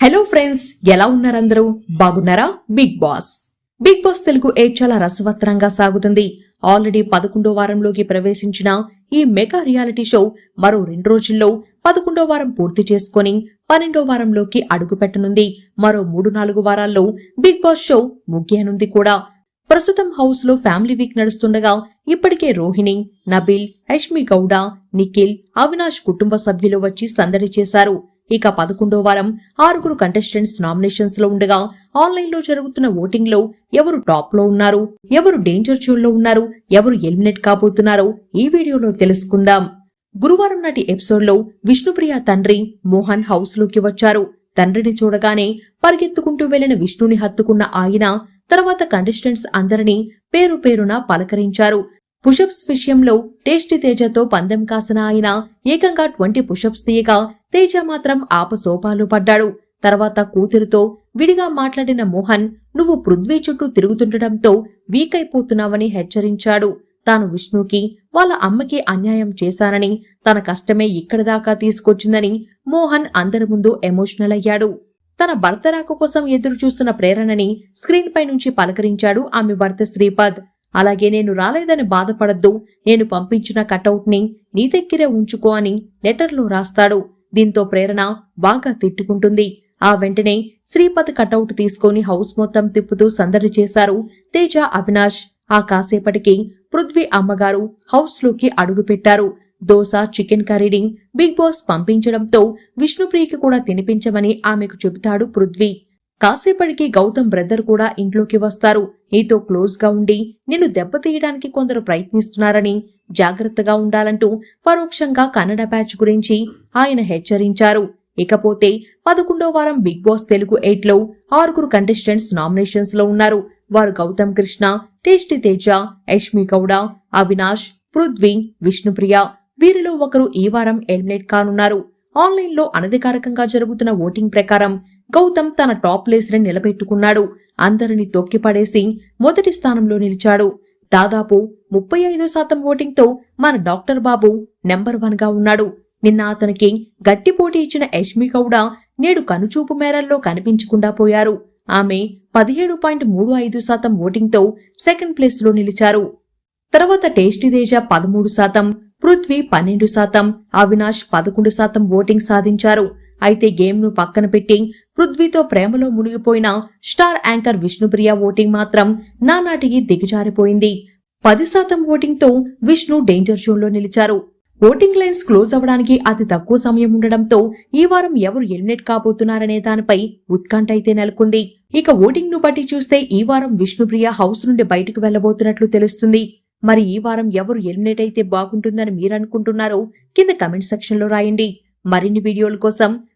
Hello friends ఎలా ఉన్నారందరూ? బాగున్నారా? Bigg Boss Bigg Boss Telugu eight చాలా రసవత్తరంగా సాగుతుంది. ఆల్రెడీ పదకొండో వారంలోకి ప్రవేశించిన ఈ మెగా రియాలిటీ షో మరో రెండు రోజుల్లో పదకొండో వారం పూర్తి చేసుకొని పన్నెండో వారంలోకి అడుగు పెట్టనుంది మరో మూడు నాలుగు వారాల్లో బిగ్ బాస్ షో ముగియనుంది కూడా. ప్రస్తుతం హౌస్లో ఫ్యామిలీ వీక్ నడుస్తుండగా ఇప్పటికే రోహిణి నబిల్ యష్మి గౌడ నిఖిల్ అవినాష్ కుటుంబ సభ్యులు వచ్చి సందడి చేశారు. ఇక పదకొండో వారం ఆరుగురు కంటెస్టెంట్స్ నామినేషన్స్లో ఉండగా ఆన్లైన్లో జరుగుతున్న ఓటింగ్లో ఎవరు టాప్లో ఉన్నారు ఎవరు డేంజర్ జోన్లో ఉన్నారు ఎవరు ఎలిమినేట్ కాబోతున్నారో ఈ వీడియోలో తెలుసుకుందాం. గురువారం నాటి ఎపిసోడ్లో విష్ణుప్రియ తండ్రి మోహన్ హౌస్లోకి వచ్చారు. తండ్రిని చూడగానే పరిగెత్తుకుంటూ వెళ్ళిన విష్ణుని హత్తుకున్న ఆయన తర్వాత కంటెస్టెంట్స్ అందరినీ పేరు పేరున పలకరించారు. పుషప్స్ విషయంలో టేస్టీ తేజతో పందెం కాసిన ఆయన ఏకంగా ట్వంటీ పుషప్స్ తీయగా తేజ మాత్రం ఆపసోపాలు పడ్డాడు. తర్వాత కూతురుతో విడిగా మాట్లాడిన మోహన్ నువ్వు పృథ్వీ చుట్టూ తిరుగుతుండటంతో వీక్ అయిపోతున్నావని హెచ్చరించాడు. తాను విష్ణుకి వాళ్ళ అమ్మకి అన్యాయం చేశానని తన కష్టమే ఇక్కడి దాకా తీసుకొచ్చిందని మోహన్ అందరి ముందు ఎమోషనల్ అయ్యాడు. తన భర్త రాక కోసం ఎదురు చూస్తున్న ప్రేరణని స్క్రీన్ పై నుంచి పలకరించాడు ఆమె భర్త శ్రీపద్. అలాగే నేను రాలేదని బాధపడద్దు. నేను పంపించిన కటౌట్ని నీ దగ్గరే ఉంచుకో అని లెటర్లో రాస్తాడు. దీంతో ప్రేరణ బాగా తిట్టుకుంటుంది. ఆ వెంటనే శ్రీపద్ కటౌట్ తీసుకొని హౌస్ మొత్తం తిప్పుతూ సందడి చేశారు తేజ అవినాష్. ఆ కాసేపటికి పృథ్వీ అమ్మగారు హౌస్లోకి అడుగుపెట్టారు దోశ చికెన్ కర్రీని బిగ్ బాస్ పంపించడంతో విష్ణుప్రియకి కూడా తినిపించమని ఆమెకు చెబుతాడు పృథ్వీ. కాసేపటికి గౌతమ్ బ్రదర్ కూడా ఇంట్లోకి వస్తారు. నీతో క్లోజ్గా ఉండి నిన్ను దెబ్బతీయడానికి కొందరు ప్రయత్నిస్తున్నారని జాగ్రత్తగా ఉండాలంటూ పరోక్షంగా కన్నడ బ్యాచ్ గురించి ఆయన హెచ్చరించారు. ఇకపోతే పదకొండో వారం బిగ్ బాస్ తెలుగు ఎయిట్లో ఆరుగురు కంటెస్టెంట్స్ నామినేషన్స్లో ఉన్నారు. వారు గౌతమ్ కృష్ణ టేస్టి తేజ యష్మి గౌడ అవినాష్ పృథ్వీ విష్ణుప్రియ. వీరిలో ఒకరు ఈ వారం ఎలిమినేట్ కానున్నారు. ఆన్లైన్లో అనధికారికంగా జరుగుతున్న ఓటింగ్ ప్రకారం గౌతమ్ తన టాప్ ప్లేస్ని నిలబెట్టుకున్నాడు. అందరిని తొక్కిపడేసి మొదటి స్థానంలో నిలిచాడు. దాదాపు ముప్పై ఐదు శాతం ఓటింగ్తో మన డాక్టర్ బాబు నెంబర్ వన్గా ఉన్నాడు. నిన్న అతనికి గట్టి పోటీ ఇచ్చిన యష్మి గౌడ నేడు కనుచూపు మేరల్లో కనిపించకుండా పోయారు. ఆమె పదిహేడు పాయింట్ మూడు ఐదు శాతం ఓటింగ్తో సెకండ్ ప్లేస్లో నిలిచారు. తర్వాత టేస్టీ తేజ పదమూడు శాతం పృథ్వీ పన్నెండు శాతం అవినాష్ పదకొండు శాతం ఓటింగ్ సాధించారు. అయితే గేమ్ను పక్కన పెట్టి పృథ్వీతో ప్రేమలో మునిగిపోయిన స్టార్ యాంకర్ విష్ణుప్రియ ఓటింగ్ మాత్రం నానాటికి దిగజారిపోయింది. పది శాతం ఓటింగ్తో విష్ణు డేంజర్ జోన్లో నిలిచారు. ఓటింగ్ లైన్స్ క్లోజ్ అవ్వడానికి అతి తక్కువ సమయం ఉండడంతో ఈ వారం ఎవరు ఎలిమినేట్ కాబోతున్నారనే దానిపై ఉత్కంఠ అయితే నెలకొంది. ఇక ఓటింగ్ను బట్టి చూస్తే ఈ వారం విష్ణుప్రియ హౌస్ నుండి బయటకు వెళ్ళబోతున్నట్లు తెలుస్తుంది. మరి ఈ వారం ఎవరు ఎలిమినేట్ అయితే బాగుంటుందని మీరు అనుకుంటున్నారో కింద కమెంట్ సెక్షన్లో రాయండి. మరిన్ని వీడియోల కోసం